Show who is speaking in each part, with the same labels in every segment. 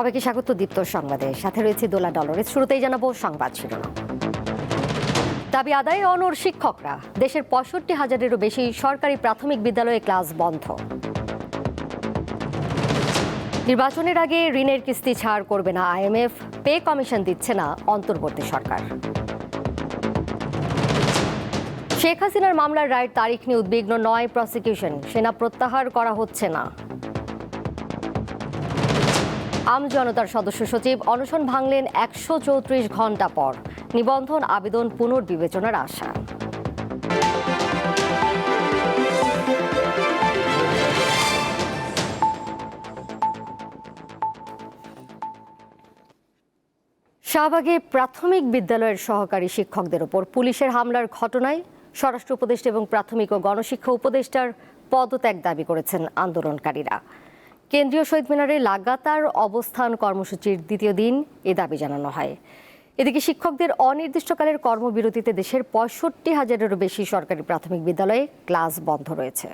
Speaker 1: সবাইকে স্বাগত দীপ্ত সংবাদে সাথে রয়েছে দোলা ডলরের শুরুতেই জানাবো সংবাদ শিরোনাম দাবি আদায়ে অনর শিক্ষকরা দেশের পঁয়ষট্টি হাজারেরও বেশি সরকারি প্রাথমিক বিদ্যালয়ে ক্লাস বন্ধ নির্বাচনের আগে ঋণের কিস্তি ছাড় করবে না আইএমএফ পে কমিশন দিচ্ছে না অন্তর্বর্তী সরকার শেখ হাসিনার মামলার রায়ের তারিখ নিয়ে উদ্বিগ্ন নয় প্রসিকিউশন সেনা প্রত্যাহার করা হচ্ছে না আম জনতার সদস্য সচিব অনশন ভাঙলেন একশো চৌত্রিশ ঘন্টা পর নিবন্ধন আবেদন পুনর্বিবেচনার আশা শাহবাগে প্রাথমিক বিদ্যালয়ের সহকারী শিক্ষকদের ওপর পুলিশের হামলার ঘটনায় স্বরাষ্ট্র উপদেষ্টা এবং প্রাথমিক ও গণশিক্ষা উপদেষ্টার পদত্যাগ দাবি করেছেন আন্দোলনকারীরা কেন্দ্রীয় শহীদ মিনারে লাগাতার অবস্থান কর্মসূচির দ্বিতীয় দিন এ দাবি জানানো হয় এদিকে শিক্ষকদের অনির্দিষ্টকালের কর্মবিরতিতে দেশের পঁয়ষট্টি হাজারেরও বেশি সরকারি প্রাথমিক বিদ্যালয়ে ক্লাস বন্ধ রয়েছে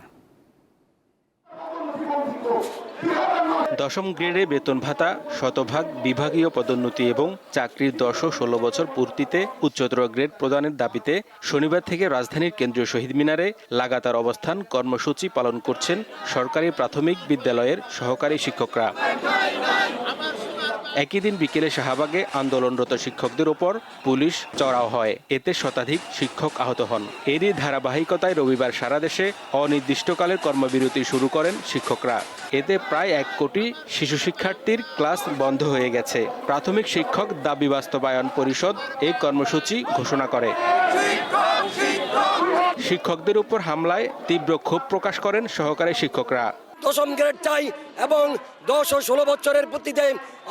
Speaker 2: দশম গ্রেডে বেতন ভাতা শতভাগ বিভাগীয় পদোন্নতি এবং চাকরির দশ ও ষোলো বছর পূর্তিতে উচ্চতর গ্রেড প্রদানের দাবিতে শনিবার থেকে রাজধানীর কেন্দ্রীয় শহীদ মিনারে লাগাতার অবস্থান কর্মসূচি পালন করছেন সরকারি প্রাথমিক বিদ্যালয়ের সহকারী শিক্ষকরা একই দিন বিকেলে শাহবাগে আন্দোলনরত শিক্ষকদের উপর পুলিশ চড়াও হয় এতে শতাধিক শিক্ষক আহত হন এরই ধারাবাহিকতায় রবিবার সারা দেশে অনির্দিষ্টকালের কর্মবিরতি শুরু করেন শিক্ষকরা এতে প্রায় এক কোটি শিশু শিক্ষার্থীর ক্লাস বন্ধ হয়ে গেছে প্রাথমিক শিক্ষক দাবি বাস্তবায়ন পরিষদ এই কর্মসূচি ঘোষণা করে শিক্ষকদের উপর হামলায় তীব্র ক্ষোভ প্রকাশ করেন সহকারী শিক্ষকরা
Speaker 3: দশম গ্রেড চাই এবং দশ ও ষোলো বছরের প্রতিতে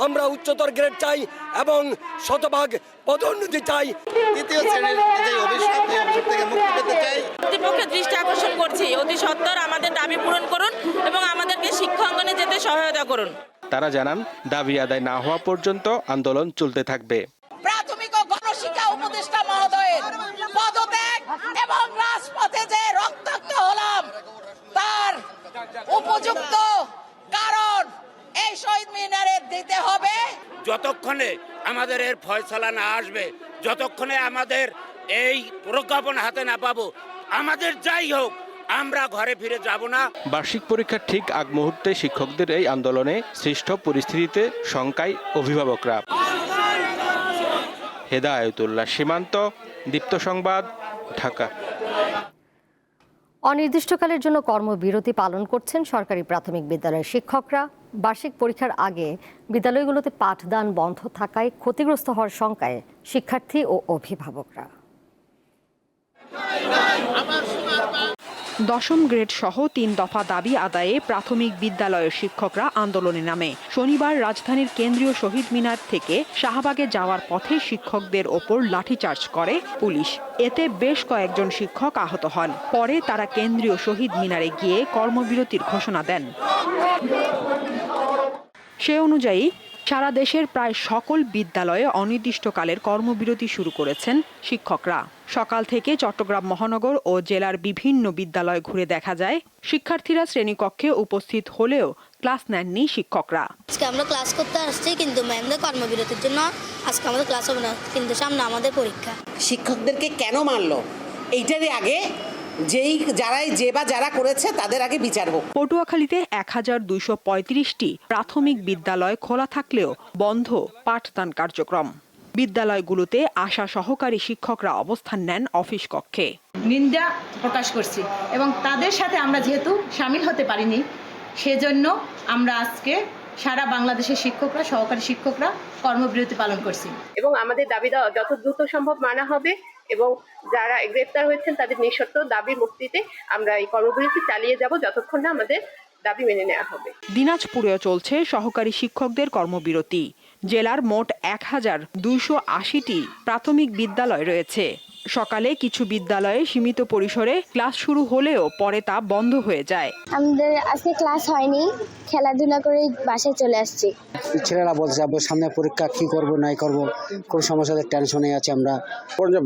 Speaker 3: আমরা উচ্চতর গ্রেড চাই এবং শতভাগ পদোন্নতি চাই তৃতীয়
Speaker 4: দৃষ্টি আকর্ষণ করছি অতি সত্বর আমাদের দাবি পূরণ করুন এবং আমাদেরকে শিক্ষা অঙ্গনে যেতে সহায়তা করুন
Speaker 2: তারা জানান দাবি আদায় না হওয়া পর্যন্ত আন্দোলন চলতে থাকবে
Speaker 5: উপযুক্ত কারণ এই শহীদ মিনারে দিতে হবে
Speaker 6: যতক্ষণে আমাদের এর ফয়সলা না আসবে যতক্ষণে আমাদের এই প্রজ্ঞাপন হাতে না পাবো আমাদের যাই হোক আমরা ঘরে ফিরে যাব না
Speaker 2: বার্ষিক পরীক্ষার ঠিক আগ মুহূর্তে শিক্ষকদের এই আন্দোলনে সৃষ্ট পরিস্থিতিতে শঙ্কায় অভিভাবকরা হেদায়তুল্লাহ সীমান্ত দীপ্ত সংবাদ ঢাকা
Speaker 1: অনির্দিষ্টকালের জন্য কর্মবিরতি পালন করছেন সরকারি প্রাথমিক বিদ্যালয়ের শিক্ষকরা বার্ষিক পরীক্ষার আগে বিদ্যালয়গুলোতে পাঠদান বন্ধ থাকায় ক্ষতিগ্রস্ত হওয়ার শঙ্কায় শিক্ষার্থী ও অভিভাবকরা দশম গ্রেড সহ তিন দফা দাবি আদায়ে প্রাথমিক বিদ্যালয়ের শিক্ষকরা আন্দোলনে নামে শনিবার রাজধানীর কেন্দ্রীয় শহীদ মিনার থেকে শাহবাগে যাওয়ার পথে শিক্ষকদের ওপর লাঠিচার্জ করে পুলিশ এতে বেশ কয়েকজন শিক্ষক আহত হন পরে তারা কেন্দ্রীয় শহীদ মিনারে গিয়ে কর্মবিরতির ঘোষণা দেন সে অনুযায়ী সারা দেশের প্রায় সকল বিদ্যালয়ে অনির্দিষ্টকালের কর্মবিরতি শুরু করেছেন শিক্ষকরা সকাল থেকে চট্টগ্রাম মহানগর ও জেলার বিভিন্ন বিদ্যালয় ঘুরে দেখা যায় শিক্ষার্থীরা শ্রেণীকক্ষে উপস্থিত হলেও ক্লাস নেননি শিক্ষকরা
Speaker 7: আজকে আমরা ক্লাস করতে আসছি কিন্তু ম্যামদের কর্মবিরতির জন্য আজকে আমাদের ক্লাস হবে না কিন্তু সামনে আমাদের পরীক্ষা
Speaker 8: শিক্ষকদেরকে কেন মানলো এইটারই আগে যেই যারাই যে বা যারা করেছে তাদের আগে বিচার হোক
Speaker 1: পটুয়াখালীতে এক হাজার প্রাথমিক বিদ্যালয় খোলা থাকলেও বন্ধ পাঠদান কার্যক্রম বিদ্যালয়গুলোতে আশা সহকারী শিক্ষকরা অবস্থান নেন অফিস কক্ষে
Speaker 9: নিন্দা প্রকাশ করছি এবং তাদের সাথে আমরা যেহেতু সামিল হতে পারিনি সেজন্য আমরা আজকে সারা বাংলাদেশের শিক্ষকরা সহকারী শিক্ষকরা কর্মবিরতি পালন করছি
Speaker 10: এবং আমাদের দাবি যত দ্রুত সম্ভব মানা হবে এবং যারা গ্রেপ্তার হয়েছেন তাদের নিঃশর্ত দাবি মুক্তিতে আমরা এই কর্মবিরতি চালিয়ে যাব যতক্ষণ না আমাদের দাবি মেনে নেওয়া হবে
Speaker 1: দিনাজপুরেও চলছে সহকারী শিক্ষকদের কর্মবিরতি জেলার মোট এক হাজার দুইশো আশিটি প্রাথমিক বিদ্যালয় রয়েছে সকালে কিছু বিদ্যালয়ে সীমিত পরিসরে ক্লাস শুরু হলেও পরে তা বন্ধ হয়ে যায়
Speaker 11: আমাদের আজকে ক্লাস হয়নি খেলাধুলা করে বাসায় চলে আসছি
Speaker 12: ছেলেরা বলছে যাবো সামনে পরীক্ষা কি করব নাই করব কোন সমস্যাতে টেনশনে আছে আমরা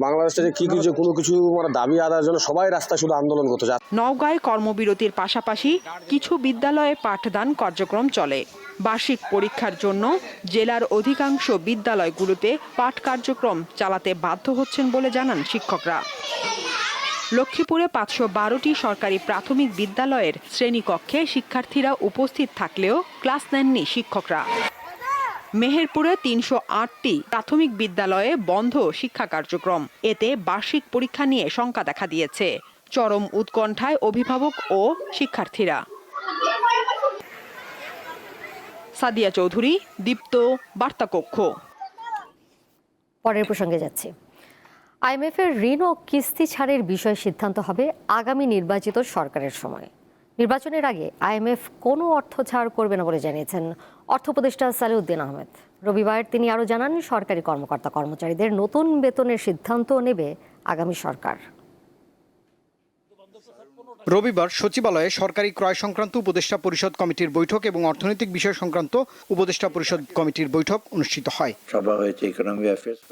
Speaker 13: বাংলাদেশের কি যে কোনো কিছু মানে দাবি আদার জন্য সবাই রাস্তা শুধু আন্দোলন করতে যায়
Speaker 1: নওগাঁয় কর্মবিরতির পাশাপাশি কিছু বিদ্যালয়ে পাঠদান কার্যক্রম চলে বার্ষিক পরীক্ষার জন্য জেলার অধিকাংশ বিদ্যালয়গুলোতে পাঠ কার্যক্রম চালাতে বাধ্য হচ্ছেন বলে জানান শিক্ষকরা লক্ষ্মীপুরে পাঁচশো বারোটি সরকারি প্রাথমিক বিদ্যালয়ের শ্রেণীকক্ষে শিক্ষার্থীরা উপস্থিত থাকলেও ক্লাস নেননি শিক্ষকরা মেহেরপুরে তিনশো আটটি প্রাথমিক বিদ্যালয়ে বন্ধ শিক্ষা কার্যক্রম এতে বার্ষিক পরীক্ষা নিয়ে শঙ্কা দেখা দিয়েছে চরম উৎকণ্ঠায় অভিভাবক ও শিক্ষার্থীরা সাদিয়া চৌধুরী দীপ্ত বার্তা কক্ষ পরের প্রসঙ্গে যাচ্ছি এর ঋণ ও কিস্তি ছাড়ের বিষয়ে সিদ্ধান্ত হবে আগামী নির্বাচিত সরকারের সময় নির্বাচনের আগে আইএমএফ কোনো অর্থ ছাড় করবে না বলে জানিয়েছেন অর্থ উপদেষ্টা সালেউদ্দিন আহমেদ রবিবার তিনি আরও জানান সরকারি কর্মকর্তা কর্মচারীদের নতুন বেতনের সিদ্ধান্ত নেবে আগামী সরকার রবিবার সচিবালয়ে সরকারি ক্রয় সংক্রান্ত উপদেষ্টা পরিষদ কমিটির বৈঠক এবং অর্থনৈতিক বিষয় সংক্রান্ত উপদেষ্টা পরিষদ কমিটির বৈঠক অনুষ্ঠিত হয়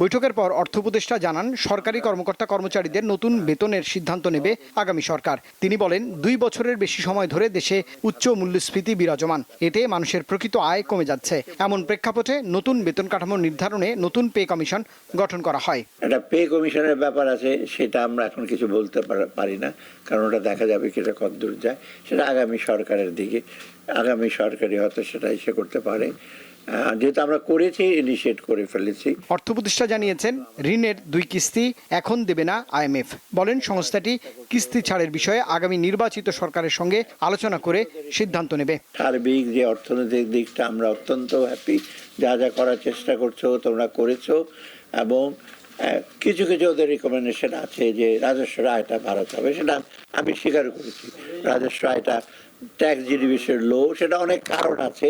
Speaker 1: বৈঠকের পর অর্থ উপদেষ্টা জানান সরকারি কর্মকর্তা কর্মচারীদের নতুন বেতনের সিদ্ধান্ত নেবে আগামী সরকার তিনি বলেন দুই বছরের বেশি সময় ধরে দেশে উচ্চ মূল্যস্ফীতি বিরাজমান এতে মানুষের প্রকৃত আয় কমে যাচ্ছে এমন প্রেক্ষাপটে নতুন বেতন কাঠামো নির্ধারণে নতুন পে কমিশন গঠন করা হয়
Speaker 14: একটা পে কমিশনের ব্যাপার আছে সেটা আমরা এখন কিছু বলতে পারি না কারণ ওটা দেখা যাবে সার্টিফিকেটে কদ্দূর যায় সেটা আগামী সরকারের দিকে আগামী সরকারই হয়তো সেটা এসে করতে পারে যেহেতু আমরা করেছি ইনিশিয়েট করে ফেলেছি
Speaker 1: অর্থ প্রতিষ্ঠা জানিয়েছেন ঋণের দুই কিস্তি এখন দেবে না আইএমএফ বলেন সংস্থাটি কিস্তি ছাড়ের বিষয়ে আগামী নির্বাচিত সরকারের সঙ্গে আলোচনা করে সিদ্ধান্ত নেবে
Speaker 14: সার্বিক যে অর্থনৈতিক দিকটা আমরা অত্যন্ত হ্যাপি যা যা করার চেষ্টা করছো তোমরা করেছো এবং কিছু কিছু ওদের রিকমেন্ডেশন আছে যে রাজস্ব রায়টা ভারত হবে সেটা আমি স্বীকার করেছি রাজস্ব আয়টা ট্যাক্স জিডিপিসের লো সেটা অনেক কারণ আছে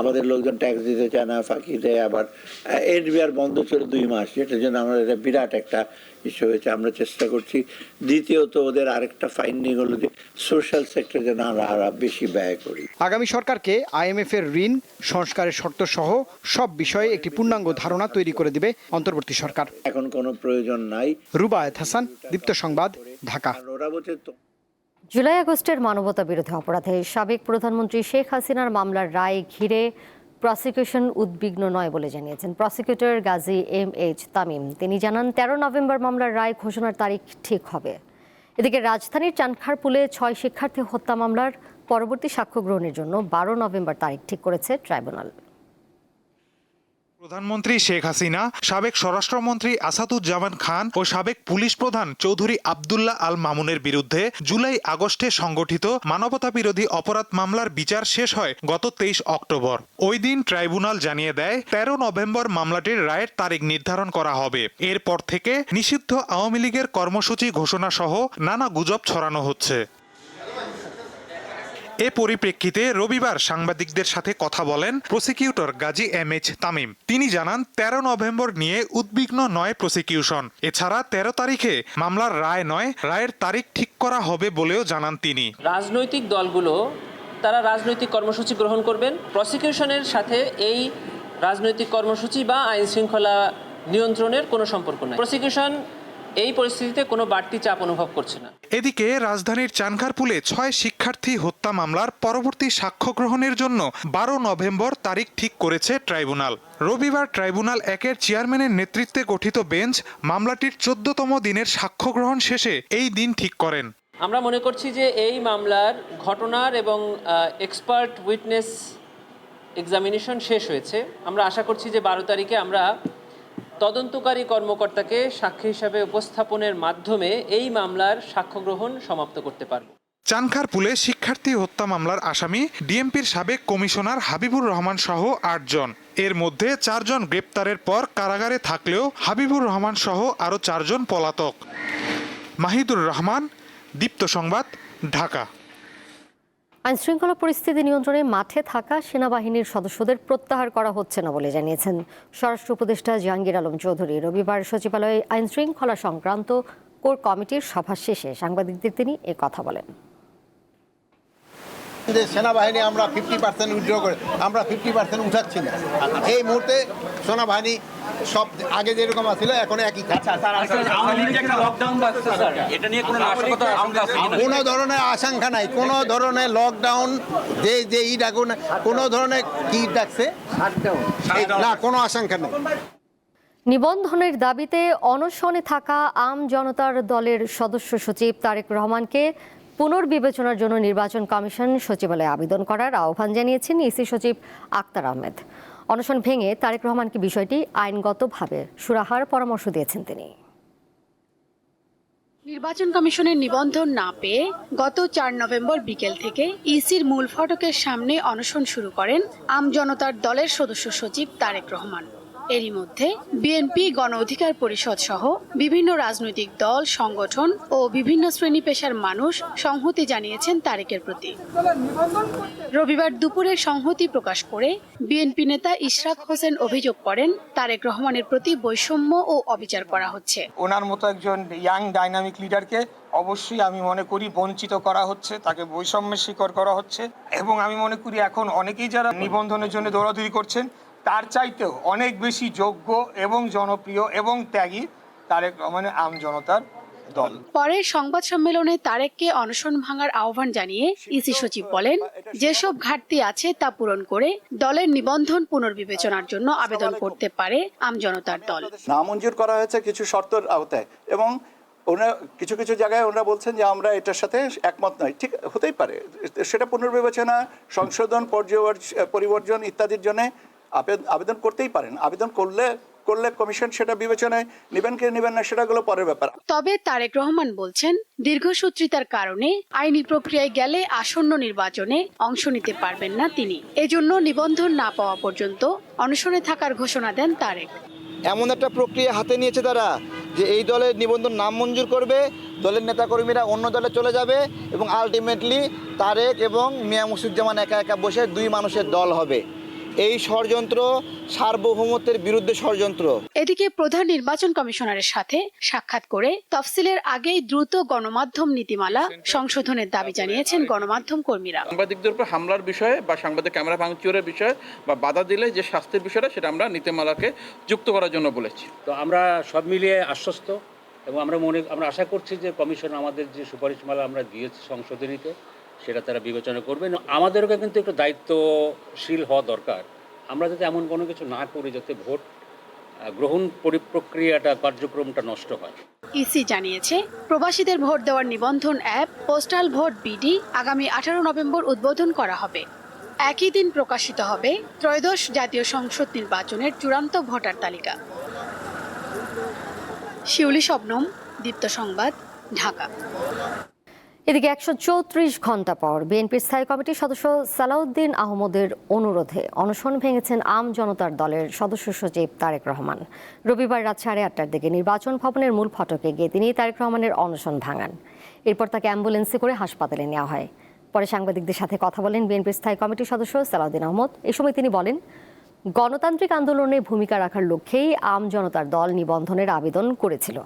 Speaker 14: আমাদের লোকজন ট্যাক্স দিতে চায় না ফাঁকি দেয় আবার এনবিআর বন্ধ ছিল দুই মাস যেটার জন্য আমাদের এটা বিরাট একটা ইস্যু হয়েছে আমরা চেষ্টা করছি দ্বিতীয়ত ওদের আরেকটা ফাইন্ডিং হলো যে সোশ্যাল সেক্টর যেন আমরা আরো বেশি ব্যয় করি
Speaker 1: আগামী সরকারকে আইএমএফ এর ঋণ সংস্কারের শর্ত সহ সব বিষয়ে একটি পূর্ণাঙ্গ ধারণা তৈরি করে দিবে অন্তর্বর্তী সরকার
Speaker 14: এখন কোনো প্রয়োজন নাই
Speaker 1: রুবায়ত হাসান দীপ্ত সংবাদ ঢাকা জুলাই আগস্টের মানবতা বিরোধী অপরাধে সাবেক প্রধানমন্ত্রী শেখ হাসিনার মামলার রায় ঘিরে প্রসিকিউশন উদ্বিগ্ন নয় বলে জানিয়েছেন prosecutor Gazi M H Tamim তিনি জানান তেরো নভেম্বর মামলার রায় ঘোষণার তারিখ ঠিক হবে এদিকে রাজধানীর চানখারপুলে ছয় শিক্ষার্থী হত্যা মামলার পরবর্তী সাক্ষ্য গ্রহণের জন্য বারো নভেম্বর তারিখ ঠিক করেছে ট্রাইব্যুনাল প্রধানমন্ত্রী শেখ হাসিনা সাবেক স্বরাষ্ট্রমন্ত্রী আসাদুজ্জামান খান ও সাবেক পুলিশ প্রধান চৌধুরী আবদুল্লাহ আল মামুনের বিরুদ্ধে জুলাই আগস্টে সংগঠিত মানবতা বিরোধী অপরাধ মামলার বিচার শেষ হয় গত তেইশ অক্টোবর ওই দিন ট্রাইব্যুনাল জানিয়ে দেয় তেরো নভেম্বর মামলাটির রায়ের তারিখ নির্ধারণ করা হবে এরপর থেকে নিষিদ্ধ আওয়ামী লীগের কর্মসূচি ঘোষণা সহ নানা গুজব ছড়ানো হচ্ছে এ পরিপ্রেক্ষিতে রবিবার সাংবাদিকদের সাথে কথা বলেন prosecutor Gazi M H Tamim তিনি জানান তেরো নভেম্বর নিয়ে উদ্বিগ্ন নয় প্রসিকিউশন এছাড়া তেরো তারিখে মামলার রায় নয় রায়ের তারিখ ঠিক করা হবে বলেও জানান তিনি
Speaker 15: রাজনৈতিক দলগুলো তারা রাজনৈতিক কর্মসূচি গ্রহণ করবেন প্রসিকিউশনের সাথে এই রাজনৈতিক কর্মসূচি বা আইন শৃঙ্খলা নিয়ন্ত্রণের কোনো সম্পর্ক নেই প্রসিকিউশন এই পরিস্থিতিতে কোনো বাড়তি চাপ অনুভব করছে না
Speaker 1: এদিকে রাজধানীর চানখারপুলে ছয় শিক্ষার্থী হত্যা মামলার পরবর্তী সাক্ষ্য গ্রহণের জন্য বারো নভেম্বর তারিখ ঠিক করেছে ট্রাইব্যুনাল রবিবার ট্রাইব্যুনাল একের চেয়ারম্যানের নেতৃত্বে গঠিত বেঞ্চ মামলাটির চোদ্দতম দিনের সাক্ষ্য গ্রহণ শেষে এই দিন ঠিক করেন
Speaker 15: আমরা মনে করছি যে এই মামলার ঘটনার এবং এক্সপার্ট উইটনেস এক্সামিনেশন শেষ হয়েছে আমরা আশা করছি যে বারো তারিখে আমরা তদন্তকারী কর্মকর্তাকে সাক্ষী হিসাবে উপস্থাপনের মাধ্যমে এই মামলার সাক্ষ্য গ্রহণ সমাপ্ত করতে পারব
Speaker 1: পুলে শিক্ষার্থী হত্যা মামলার আসামি ডিএমপির সাবেক কমিশনার হাবিবুর রহমান সহ আটজন এর মধ্যে চারজন গ্রেপ্তারের পর কারাগারে থাকলেও হাবিবুর রহমান সহ আরও চারজন পলাতক মাহিদুর রহমান দীপ্ত সংবাদ ঢাকা আইনশৃঙ্খলা পরিস্থিতি নিয়ন্ত্রণে মাঠে থাকা সেনাবাহিনীর সদস্যদের প্রত্যাহার করা হচ্ছে না বলে জানিয়েছেন স্বরাষ্ট্র উপদেষ্টা জাহাঙ্গীর আলম চৌধুরী রবিবার সচিবালয়ে আইনশৃঙ্খলা সংক্রান্ত কোর কমিটির সভা শেষে সাংবাদিকদের তিনি এ কথা বলেন
Speaker 16: যে সেনাবাহিনী আমরা ফিফটি পার্সেন্ট উইড্র করে আমরা ফিফটি পার্সেন্ট উঠাচ্ছি না এই মুহূর্তে সেনাবাহিনী সব আগে যেরকম আছিল এখন একই আচ্ছা, আচ্ছা, আচ্ছা। কোনো ধরনের আশঙ্কা নাই কোনো ধরনের লকডাউন যে যে ই ডাকুন কোনো ধরনের কি ডাকছে না কোনো আশঙ্কা নেই
Speaker 1: নিবন্ধনের দাবিতে অনশনে থাকা আম জনতার দলের সদস্য সচিব তারেক রহমানকে পুনর্বিবেচনার জন্য নির্বাচন কমিশন সচিবালয়ে আবেদন করার আহ্বান জানিয়েছেন ইসি সচিব আক্তার আহমেদ অনশন ভেঙে তারেক রহমানকে বিষয়টি আইনগতভাবে সুরাহার পরামর্শ দিয়েছেন তিনি নির্বাচন কমিশনের নিবন্ধন না পেয়ে গত চার নভেম্বর বিকেল থেকে ইসির মূল ফটকের সামনে অনশন শুরু করেন আমজনতার দলের সদস্য সচিব তারেক রহমান এরই মধ্যে বিএনপি গণ অধিকার পরিষদ সহ বিভিন্ন রাজনৈতিক দল সংগঠন ও বিভিন্ন শ্রেণী পেশার মানুষ সংহতি জানিয়েছেন তারেকের প্রতি রবিবার দুপুরে সংহতি প্রকাশ করে বিএনপি নেতা ইশরাক হোসেন অভিযোগ করেন তারেক রহমানের প্রতি বৈষম্য ও অবিচার করা হচ্ছে
Speaker 17: ওনার মতো একজন ইয়াং ডাইনামিক লিডারকে অবশ্যই আমি মনে করি বঞ্চিত করা হচ্ছে তাকে বৈষম্যের শিকড় করা হচ্ছে এবং আমি মনে করি এখন অনেকেই যারা নিবন্ধনের জন্য দৌড়াদৌড়ি করছেন তার চাইতেও অনেক বেশি যোগ্য এবং জনপ্রিয় এবং ত্যাগী তারেক রহমানে আম জনতার দল
Speaker 1: পরে সংবাদ সম্মেলনে তারেককে অনশন ভাঙার আহ্বান জানিয়ে ইসি সচিব বলেন যেসব ঘাটতি আছে তা পূরণ করে দলের নিবন্ধন পুনর্বিবেচনার জন্য আবেদন করতে পারে আম জনতার দল
Speaker 17: নামঞ্জুর করা হয়েছে কিছু শর্তের আওতায় এবং ওনারা কিছু কিছু জায়গায় ওনারা বলছেন যে আমরা এটার সাথে একমত নয় ঠিক হতেই পারে সেটা পুনর্বিবেচনা সংশোধন পর্যবর্জন ইত্যাদির জন্য আবেদন করতেই পারেন আবেদন করলে করলে কমিশন সেটা বিবেচনায় নেবেন কি নেবেন না সেটা গুলো পরের ব্যাপার
Speaker 1: তবে তারেক রহমান বলছেন দীর্ঘসূত্রিতার কারণে আইনি প্রক্রিয়ায় গেলে আসন্ন নির্বাচনে অংশ নিতে পারবেন না তিনি এজন্য নিবন্ধন না পাওয়া পর্যন্ত অনশনে থাকার ঘোষণা দেন তারেক
Speaker 18: এমন একটা প্রক্রিয়া হাতে নিয়েছে তারা যে এই দলের নিবন্ধন নাম মঞ্জুর করবে দলের নেতাকর্মীরা অন্য দলে চলে যাবে এবং আলটিমেটলি তারেক এবং মিয়া মুসুজ্জামান একা একা বসে দুই মানুষের দল হবে এই ষড়যন্ত্র সার্বভৌমত্বের বিরুদ্ধে ষড়যন্ত্র
Speaker 1: এদিকে প্রধান নির্বাচন কমিশনারের সাথে সাক্ষাৎ করে তফসিলের আগেই দ্রুত গণমাধ্যম নীতিমালা সংশোধনের দাবি জানিয়েছেন গণমাধ্যম কর্মীরা
Speaker 19: সাংবাদিকদের উপর হামলার বিষয়ে বা সাংবাদিক ক্যামেরা ভাঙচুরের বিষয়ে বা বাধা দিলে যে শাস্তির বিষয়টা সেটা আমরা নীতিমালাকে যুক্ত করার জন্য বলেছি
Speaker 20: তো আমরা সব মিলিয়ে আশ্বস্ত এবং আমরা মনে আমরা আশা করছি যে কমিশন আমাদের যে সুপারিশমালা আমরা দিয়েছি সংশোধনীতে সেটা তারা বিবেচনা করবেন আমাদেরকে কিন্তু একটু দায়িত্বশীল হওয়া দরকার আমরা যাতে এমন কোনো কিছু না করি যাতে ভোট গ্রহণ প্রক্রিয়াটা কার্যক্রমটা নষ্ট হয়
Speaker 1: ইসি জানিয়েছে প্রবাসীদের ভোট দেওয়ার নিবন্ধন অ্যাপ পোস্টাল ভোট বিডি আগামী আঠারো নভেম্বর উদ্বোধন করা হবে একই দিন প্রকাশিত হবে ত্রয়োদশ জাতীয় সংসদ নির্বাচনের চূড়ান্ত ভোটার তালিকা শিউলি শবনম দীপ্ত সংবাদ ঢাকা এদিকে একশো চৌত্রিশ ঘন্টা পর বিএনপির স্থায়ী কমিটির সদস্য সালাউদ্দিন আহমদের অনুরোধে অনশন ভেঙেছেন আম জনতার দলের সদস্য সচিব তারেক রহমান রবিবার রাত সাড়ে আটটার দিকে নির্বাচন ভবনের মূল ফটকে গিয়ে তিনি তারেক রহমানের অনশন ভাঙান এরপর তাকে অ্যাম্বুলেন্সে করে হাসপাতালে নেওয়া হয় পরে সাংবাদিকদের সাথে কথা বলেন বিএনপির স্থায়ী কমিটির সদস্য সালাউদ্দিন আহমদ এ সময় তিনি বলেন গণতান্ত্রিক আন্দোলনে ভূমিকা রাখার লক্ষ্যেই আম জনতার দল নিবন্ধনের আবেদন করেছিল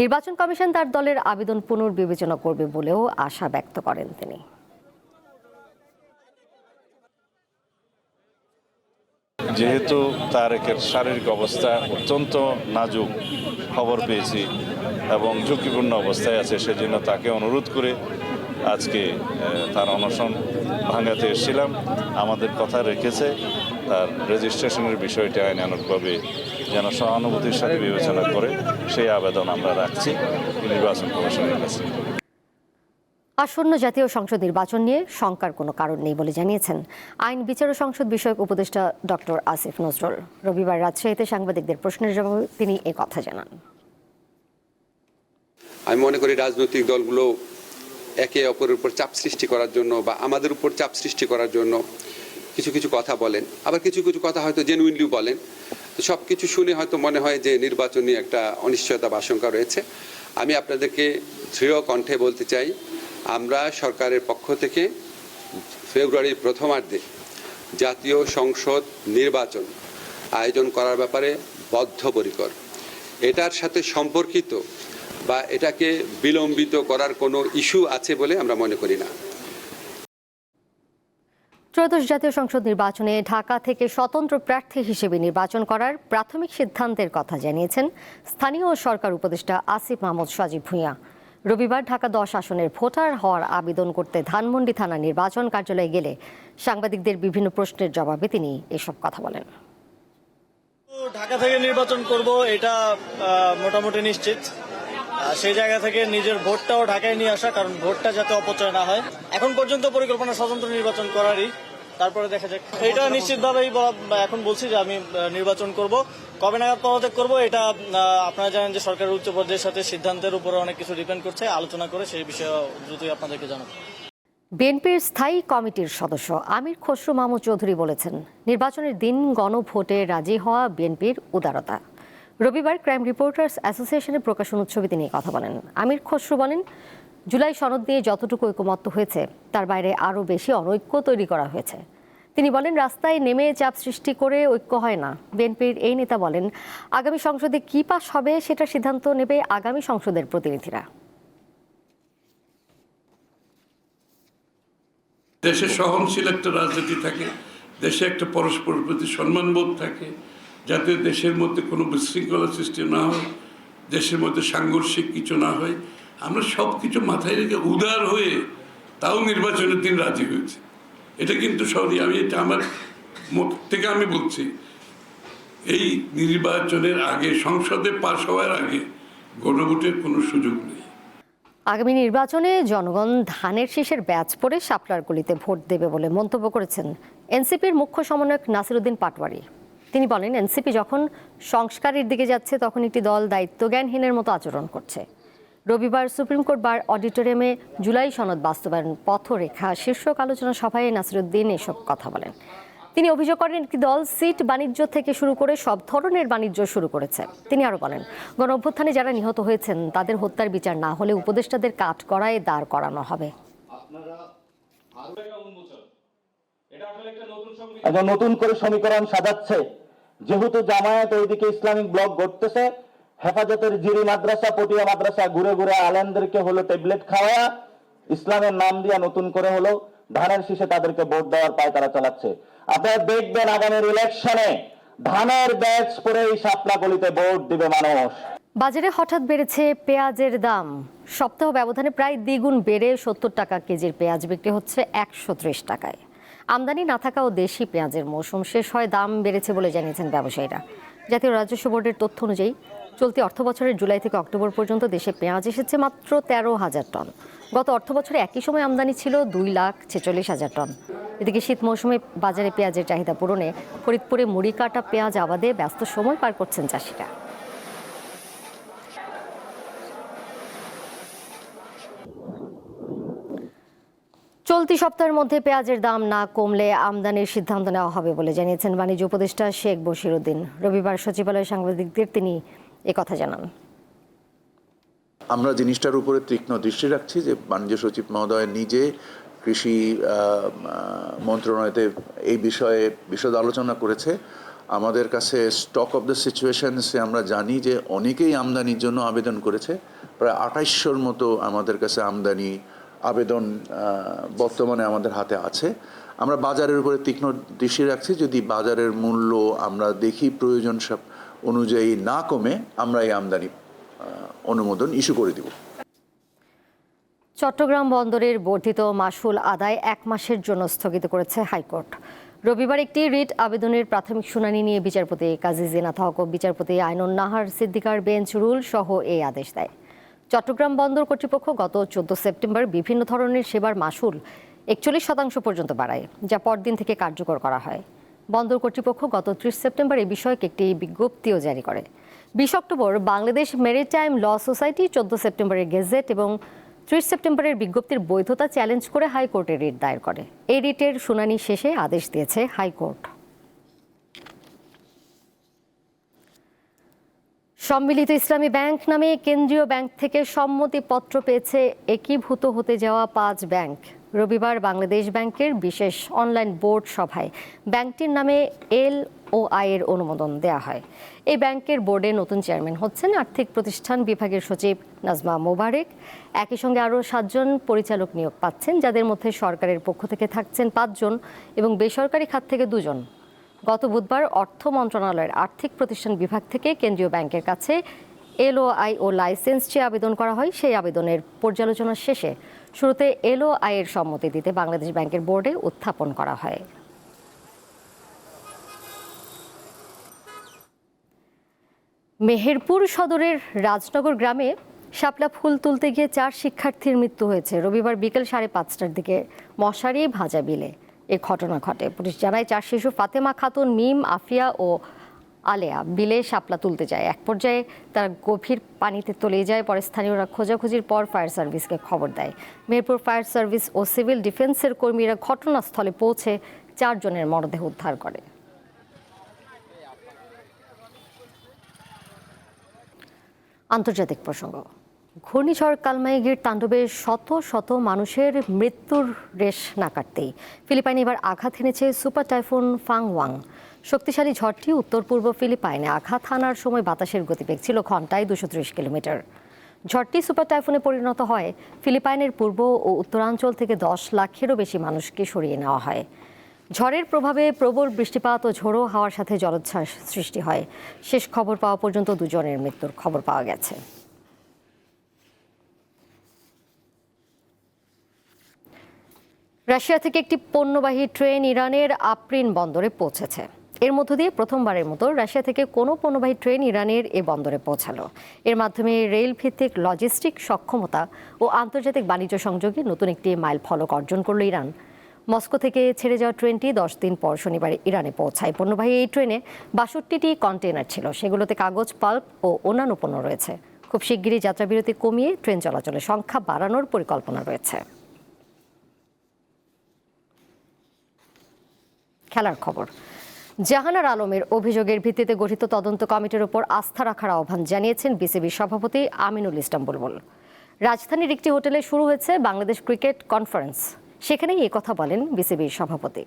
Speaker 1: নির্বাচন কমিশন তার দলের আবেদন পুনর্বিবেচনা করবে বলেও আশা ব্যক্ত করেন তিনি
Speaker 21: যেহেতু তারেকের শারীরিক অবস্থা অত্যন্ত নাজুক খবর পেয়েছি এবং ঝুঁকিপূর্ণ অবস্থায় আছে সেজন্য তাকে অনুরোধ করে আজকে তার অনশন ভাঙাতে এসেছিলাম আমাদের কথা রেখেছে তার রেজিস্ট্রেশনের বিষয়টি আইনানুকভাবে যেন সহানুভূতির সাথে বিবেচনা করে সেই আবেদন আমরা রাখছি নির্বাচন কমিশনের কাছে
Speaker 1: আসন্ন জাতীয় সংসদ নির্বাচন নিয়ে শঙ্কার কোনো কারণ নেই বলে জানিয়েছেন আইন বিচার ও সংসদ বিষয়ক উপদেষ্টা ডক্টর আসিফ নজরুল রবিবার রাজশাহীতে সাংবাদিকদের প্রশ্নের জবাবে তিনি এ কথা জানান
Speaker 22: আমি মনে করি রাজনৈতিক দলগুলো একে অপরের উপর চাপ সৃষ্টি করার জন্য বা আমাদের উপর চাপ সৃষ্টি করার জন্য কিছু কিছু কথা বলেন আবার কিছু কিছু কথা হয়তো জেনুইনলিও বলেন সব কিছু শুনে হয়তো মনে হয় যে নির্বাচনী একটা অনিশ্চয়তা বা আশঙ্কা রয়েছে আমি আপনাদেরকে দৃঢ় কণ্ঠে বলতে চাই আমরা সরকারের পক্ষ থেকে ফেব্রুয়ারির প্রথমার্ধে জাতীয় সংসদ নির্বাচন আয়োজন করার ব্যাপারে বদ্ধপরিকর এটার সাথে সম্পর্কিত বা এটাকে বিলম্বিত করার কোনো ইস্যু আছে বলে আমরা মনে করি না
Speaker 1: ত্রয়োদশ জাতীয় সংসদ নির্বাচনে ঢাকা থেকে স্বতন্ত্র প্রার্থী হিসেবে নির্বাচন করার প্রাথমিক সিদ্ধান্তের কথা জানিয়েছেন স্থানীয় সরকার উপদেষ্টা আসিফ মাহমুদ সাজিব ভূঁইয়া রবিবার ঢাকা দশ আসনের ভোটার হওয়ার আবেদন করতে ধানমন্ডি থানা নির্বাচন কার্যালয়ে গেলে সাংবাদিকদের বিভিন্ন প্রশ্নের জবাবে তিনি এসব কথা বলেন
Speaker 23: ঢাকা থেকে নির্বাচন করব এটা মোটামুটি নিশ্চিত সেই জায়গা থেকে নিজের ভোটটাও ঢাকায় নিয়ে আসা কারণ ভোটটা যাতে অপচয় না হয় এখন পর্যন্ত পরিকল্পনা স্বতন্ত্র নির্বাচন করারই তারপরে দেখা যাক এটা নিশ্চিতভাবেই এখন বলছি যে আমি নির্বাচন করব কবে নাগাদ পদত্যাগ করব এটা আপনারা জানেন যে সরকারের উচ্চ পর্যায়ের সাথে সিদ্ধান্তের উপর অনেক কিছু ডিপেন্ড করছে আলোচনা করে সেই বিষয়ে দ্রুতই আপনাদেরকে জানাবো
Speaker 1: বিএনপির স্থায়ী কমিটির সদস্য আমির খসরু মামু চৌধুরী বলেছেন নির্বাচনের দিন গণভোটে রাজি হওয়া বিএনপির উদারতা রবিবার ক্রাইম রিপোর্টার্স অ্যাসোসিয়েশনের প্রকাশন উৎসবে তিনি কথা বলেন আমির খসরু বলেন জুলাই সনদ নিয়ে যতটুকু ঐকমত্য হয়েছে তার বাইরে আরও বেশি অনৈক্য তৈরি করা হয়েছে তিনি বলেন রাস্তায় নেমে চাপ সৃষ্টি করে ঐক্য হয় না বিএনপির এই নেতা বলেন আগামী সংসদে কী পাশ হবে সেটা সিদ্ধান্ত নেবে আগামী সংসদের প্রতিনিধিরা
Speaker 24: দেশে সহনশীল একটা রাজনীতি থাকে দেশে একটা পরস্পরের প্রতি সম্মানবোধ থাকে যাতে দেশের মধ্যে কোনো বিশৃঙ্খলা সৃষ্টি না হয় দেশের মধ্যে সাংঘর্ষিক কিছু না হয় আমরা সব কিছু মাথায় রেখে উদার হয়ে তাও নির্বাচনের দিন রাজি হয়েছে এটা কিন্তু সরি আমি এটা আমার মত থেকে আমি বলছি এই নির্বাচনের আগে সংসদে পাশ হওয়ার আগে গণভোটের কোনো সুযোগ নেই
Speaker 1: আগামী নির্বাচনে জনগণ ধানের শীষের ব্যাচ পরে শাপলার গলিতে ভোট দেবে বলে মন্তব্য করেছেন এনসিপির মুখ্য সমন্বয়ক নাসিরুদ্দিন পাটওয়ারি তিনি বলেন এনসিপি যখন সংস্কারের দিকে যাচ্ছে তখন একটি দল দায়িত্বজ্ঞানহীনের মতো আচরণ করছে রবিবার সুপ্রিম কোর্ট বার অডিটোরিয়ামে জুলাই সনদ বাস্তবায়ন পথরেখা শীর্ষক আলোচনা সভায় নাসিরুদ্দিন এসব কথা বলেন তিনি অভিযোগ করেন একটি দল সিট বাণিজ্য থেকে শুরু করে সব ধরনের বাণিজ্য শুরু করেছে তিনি আরও বলেন গণ অভ্যুত্থানে যারা নিহত হয়েছেন তাদের হত্যার বিচার না হলে উপদেষ্টাদের কাঠ করায় দাঁড় করানো হবে
Speaker 25: এখন নতুন করে সমীকরণ সাজাচ্ছে যেহেতু জামায়াত ওইদিকে ইসলামিক ব্লক গড়তেছে হেফাজতের জিরি মাদ্রাসা পটিয়া মাদ্রাসা ঘুরে ঘুরে আলেনদেরকে হলো ট্যাবলেট খাওয়া ইসলামের নাম দিয়ে নতুন করে হলো ধানের শীষে তাদেরকে ভোট দেওয়ার পায় তারা চালাচ্ছে আপনারা দেখবেন আগামীর ইলেকশনে ধানের ব্যাচ পরেই শাপলা গলিতে ভোট দিবে মানুষ
Speaker 1: বাজারে হঠাৎ বেড়েছে পেঁয়াজের দাম সপ্তাহ ব্যবধানে প্রায় দ্বিগুণ বেড়ে সত্তর টাকা কেজির পেঁয়াজ বিক্রি হচ্ছে একশো ত্রিশ টাকায় আমদানি না থাকাও দেশি পেঁয়াজের মৌসুম শেষ হয় দাম বেড়েছে বলে জানিয়েছেন ব্যবসায়ীরা জাতীয় রাজস্ব বোর্ডের তথ্য অনুযায়ী চলতি অর্থ বছরের জুলাই থেকে অক্টোবর পর্যন্ত দেশে পেঁয়াজ এসেছে মাত্র তেরো হাজার টন গত অর্থ বছরে একই সময় আমদানি ছিল দুই লাখ ছেচল্লিশ হাজার টন এদিকে শীত মৌসুমে বাজারে পেঁয়াজের চাহিদা পূরণে ফরিদপুরে মুড়ি কাটা পেঁয়াজ আবাদে ব্যস্ত সময় পার করছেন চাষিরা চলতি সপ্তাহের মধ্যে পেঁয়াজের দাম না কমলে আমদানির সিদ্ধান্ত নেওয়া হবে বলে জানিয়েছেন বাণিজ্য উপদেষ্টা শেখ বশির উদ্দিন রবিবার সচিবালয় সাংবাদিকদের তিনি কথা জানান
Speaker 26: আমরা জিনিসটার উপরে তীক্ষ্ণ দৃষ্টি রাখছি যে বাণিজ্য সচিব মহোদয় নিজে কৃষি মন্ত্রণালয়তে এই বিষয়ে বিশদ আলোচনা করেছে আমাদের কাছে স্টক অফ দ্য সিচুয়েশনসে আমরা জানি যে অনেকেই আমদানির জন্য আবেদন করেছে প্রায় আঠাইশোর মতো আমাদের কাছে আমদানি আবেদন বর্তমানে আমাদের হাতে আছে আমরা বাজারের উপরে তীক্ষ্ণ দৃষ্টি রাখছি যদি বাজারের মূল্য আমরা দেখি প্রয়োজন সব অনুযায়ী না কমে আমরা এই আমদানি অনুমোদন ইস্যু করে দেবো
Speaker 1: চট্টগ্রাম বন্দরের বর্ধিত মাসুল আদায় এক মাসের জন্য স্থগিত করেছে হাইকোর্ট রবিবার একটি রিট আবেদনের প্রাথমিক শুনানি নিয়ে বিচারপতি কাজী জিনাথা হক বিচারপতি আইনুন নাহার সিদ্দিকার বেঞ্চ রুল সহ এই আদেশ দেয় চট্টগ্রাম বন্দর কর্তৃপক্ষ গত চোদ্দ সেপ্টেম্বর বিভিন্ন ধরনের সেবার মাসুল একচল্লিশ শতাংশ পর্যন্ত বাড়ায় যা পরদিন থেকে কার্যকর করা হয় বন্দর কর্তৃপক্ষ গত ত্রিশ সেপ্টেম্বর এই বিষয়ক একটি বিজ্ঞপ্তিও জারি করে বিশ অক্টোবর বাংলাদেশ মেরিটাইম ল সোসাইটি চোদ্দ সেপ্টেম্বরের গেজেট এবং ত্রিশ সেপ্টেম্বরের বিজ্ঞপ্তির বৈধতা চ্যালেঞ্জ করে হাইকোর্টে রিট দায়ের করে এই রিটের শুনানি শেষে আদেশ দিয়েছে হাইকোর্ট সম্মিলিত ইসলামী ব্যাংক নামে কেন্দ্রীয় ব্যাংক থেকে সম্মতিপত্র পেয়েছে একীভূত হতে যাওয়া পাঁচ ব্যাংক রবিবার বাংলাদেশ ব্যাংকের বিশেষ অনলাইন বোর্ড সভায় ব্যাংকটির নামে এল ও আয়ের অনুমোদন দেয়া হয় এই ব্যাংকের বোর্ডে নতুন চেয়ারম্যান হচ্ছেন আর্থিক প্রতিষ্ঠান বিভাগের সচিব নাজমা মোবারেক একই সঙ্গে আরও সাতজন পরিচালক নিয়োগ পাচ্ছেন যাদের মধ্যে সরকারের পক্ষ থেকে থাকছেন পাঁচজন এবং বেসরকারি খাত থেকে দুজন গত বুধবার অর্থ মন্ত্রণালয়ের আর্থিক প্রতিষ্ঠান বিভাগ থেকে কেন্দ্রীয় ব্যাংকের কাছে এলওআই ও লাইসেন্স যে আবেদন করা হয় সেই আবেদনের পর্যালোচনা শেষে শুরুতে এলওআইয়ের সম্মতি দিতে বাংলাদেশ ব্যাংকের বোর্ডে উত্থাপন করা হয় মেহেরপুর সদরের রাজনগর গ্রামে শাপলা ফুল তুলতে গিয়ে চার শিক্ষার্থীর মৃত্যু হয়েছে রবিবার বিকেল সাড়ে পাঁচটার দিকে মশারি ভাজা বিলে এ ঘটনা ঘটে পুলিশ জানায় চার শিশু ফাতেমা খাতুন মিম আফিয়া ও আলেয়া বিলে শাপলা তুলতে যায় এক পর্যায়ে তারা গভীর পানিতে তলিয়ে যায় পরে স্থানীয়রা খোঁজাখুঁজির পর ফায়ার সার্ভিসকে খবর দেয় মেহেরপুর ফায়ার সার্ভিস ও সিভিল ডিফেন্সের কর্মীরা ঘটনাস্থলে পৌঁছে চারজনের মরদেহ উদ্ধার করে আন্তর্জাতিক প্রসঙ্গ ঘূর্ণিঝড় কালমাইগির তাণ্ডবে শত শত মানুষের মৃত্যুর রেশ না কাটতেই ফিলিপাইনে এবার আঘাত হেনেছে সুপার টাইফুন ওয়াং শক্তিশালী ঝড়টি উত্তর পূর্ব ফিলিপাইনে আঘাত হানার সময় বাতাসের গতিবেগ ছিল ঘন্টায় দুশো ত্রিশ কিলোমিটার ঝড়টি সুপার টাইফুনে পরিণত হয় ফিলিপাইনের পূর্ব ও উত্তরাঞ্চল থেকে দশ লাখেরও বেশি মানুষকে সরিয়ে নেওয়া হয় ঝড়ের প্রভাবে প্রবল বৃষ্টিপাত ও ঝোড়ো হাওয়ার সাথে জলোচ্ছ্বাস সৃষ্টি হয় শেষ খবর পাওয়া পর্যন্ত দুজনের মৃত্যুর খবর পাওয়া গেছে রাশিয়া থেকে একটি পণ্যবাহী ট্রেন ইরানের আপ্রিন বন্দরে পৌঁছেছে এর মধ্য দিয়ে প্রথমবারের মতো রাশিয়া থেকে কোনো পণ্যবাহী ট্রেন ইরানের এ বন্দরে পৌঁছালো এর মাধ্যমে রেল ভিত্তিক লজিস্টিক সক্ষমতা ও আন্তর্জাতিক বাণিজ্য সংযোগে নতুন একটি মাইল ফলক অর্জন করল ইরান মস্কো থেকে ছেড়ে যাওয়া ট্রেনটি দশ দিন পর শনিবার ইরানে পৌঁছায় পণ্যবাহী এই ট্রেনে বাষট্টিটি কন্টেনার ছিল সেগুলোতে কাগজ পাল্প ও অন্যান্য পণ্য রয়েছে খুব শিগগিরই যাত্রাবিরতি কমিয়ে ট্রেন চলাচলের সংখ্যা বাড়ানোর পরিকল্পনা রয়েছে খেলার খবর জাহানার আলমের অভিযোগের ভিত্তিতে গঠিত তদন্ত কমিটির ওপর আস্থা রাখার আহ্বান জানিয়েছেন বিসিবির সভাপতি আমিনুল ইসলাম বুলবুল রাজধানীর একটি হোটেলে শুরু হয়েছে বাংলাদেশ ক্রিকেট কনফারেন্স সেখানেই কথা বলেন বিসিবির সভাপতি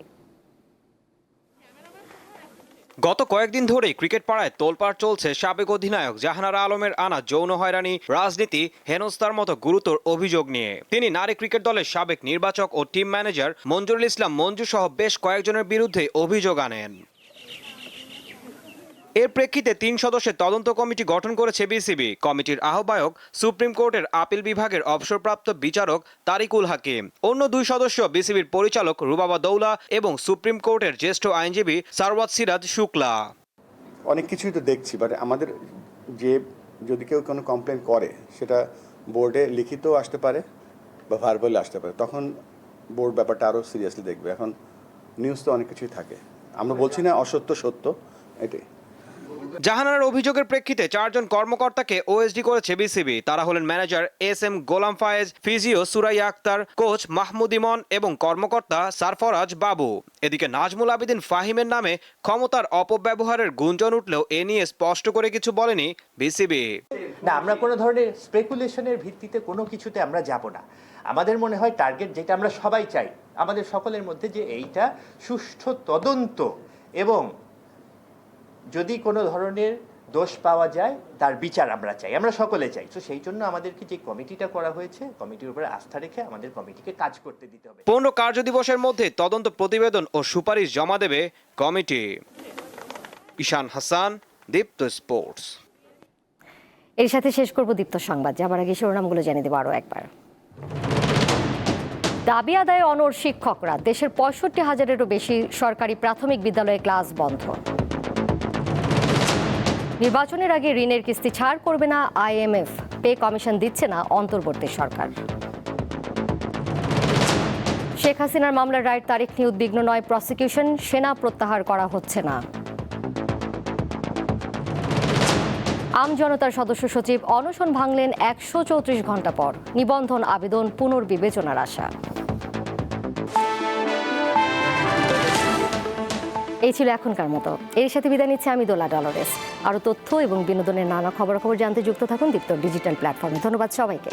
Speaker 27: গত কয়েকদিন ধরেই ক্রিকেট পাড়ায় তোলপাড় চলছে সাবেক অধিনায়ক জাহানারা আলমের আনা যৌন হয়রানি রাজনীতি হেনস্তার মতো গুরুতর অভিযোগ নিয়ে তিনি নারী ক্রিকেট দলের সাবেক নির্বাচক ও টিম ম্যানেজার মঞ্জুরুল ইসলাম মঞ্জু সহ বেশ কয়েকজনের বিরুদ্ধে অভিযোগ আনেন এর প্রেক্ষিতে তিন সদস্যের তদন্ত কমিটি গঠন করেছে বিসিবি কমিটির আহ্বায়ক সুপ্রিম কোর্টের আপিল বিভাগের অবসরপ্রাপ্ত বিচারক তারিকুল হাকিম অন্য দুই সদস্য বিসিবির পরিচালক রুবাবা দৌলা এবং সুপ্রিম কোর্টের জ্যেষ্ঠ আইনজীবী সারওয়াত সিরাজ শুক্লা
Speaker 28: অনেক কিছুই তো দেখছি বাট আমাদের যে যদি কেউ কোনো কমপ্লেন করে সেটা বোর্ডে লিখিত আসতে পারে বা ভার্বাল আসতে পারে তখন বোর্ড ব্যাপারটা আরও সিরিয়াসলি দেখবে এখন নিউজ তো অনেক কিছুই থাকে আমরা বলছি না অসত্য সত্য এটাই
Speaker 27: জাহানার অভিযোগের প্রেক্ষিতে চারজন কর্মকর্তাকে ওএসডি করেছে বিসিবি তারা হলেন manager S M Golam Fayez physio Suraiya Akter coach Mahmud Imon এবং কর্মকর্তা সারফরাজ বাবু এদিকে নাজমুল আবেদিন ফাহিমের নামে ক্ষমতার অপব্যবহারের গুঞ্জন উঠলেও এ নিয়ে স্পষ্ট করে কিছু বলেনি বিসিবি
Speaker 29: না আমরা কোনো ধরনের স্পেকুলেশনের ভিত্তিতে কোনো কিছুতে আমরা যাব না আমাদের মনে হয় টার্গেট যেটা আমরা সবাই চাই আমাদের সকলের মধ্যে যে এইটা সুষ্ঠু তদন্ত এবং যদি কোনো ধরনের দোষ পাওয়া যায় তার বিচার আমরা চাই আমরা সকলে চাই তো সেই জন্য আমাদেরকে যে কমিটিটা করা হয়েছে কমিটির উপরে আস্থা রেখে আমাদের কমিটিকে কাজ করতে দিতে হবে
Speaker 27: পনেরো কার্যদিবসের মধ্যে তদন্ত প্রতিবেদন ও সুপারিশ জমা দেবে কমিটি ঈশান হাসান দীপ্ত স্পোর্টস
Speaker 1: এর সাথে শেষ করব দীপ্ত সংবাদ যাবার আগে শিরোনামগুলো জানিয়ে দেবো আরও একবার দাবি আদায়ে অনর শিক্ষকরা দেশের পঁয়ষট্টি হাজারেরও বেশি সরকারি প্রাথমিক বিদ্যালয়ে ক্লাস বন্ধ নির্বাচনের আগে ঋণের কিস্তি ছাড় করবে না আইএমএফ পে কমিশন দিচ্ছে না অন্তর্বর্তী সরকার শেখ হাসিনার মামলার রায়ের তারিখ নিয়ে উদ্বিগ্ন নয় প্রসিকিউশন সেনা প্রত্যাহার করা হচ্ছে না আম জনতার সদস্য সচিব অনশন ভাঙলেন একশো চৌত্রিশ ঘন্টা পর নিবন্ধন আবেদন পুনর্বিবেচনার আশা এই ছিল এখনকার মতো এর সাথে বিদায় নিচ্ছে আমি দোলা ডলারেস আরও তথ্য এবং বিনোদনের নানা খবরাখবর জানতে যুক্ত থাকুন দীপ্ত ডিজিটাল প্ল্যাটফর্মে ধন্যবাদ সবাইকে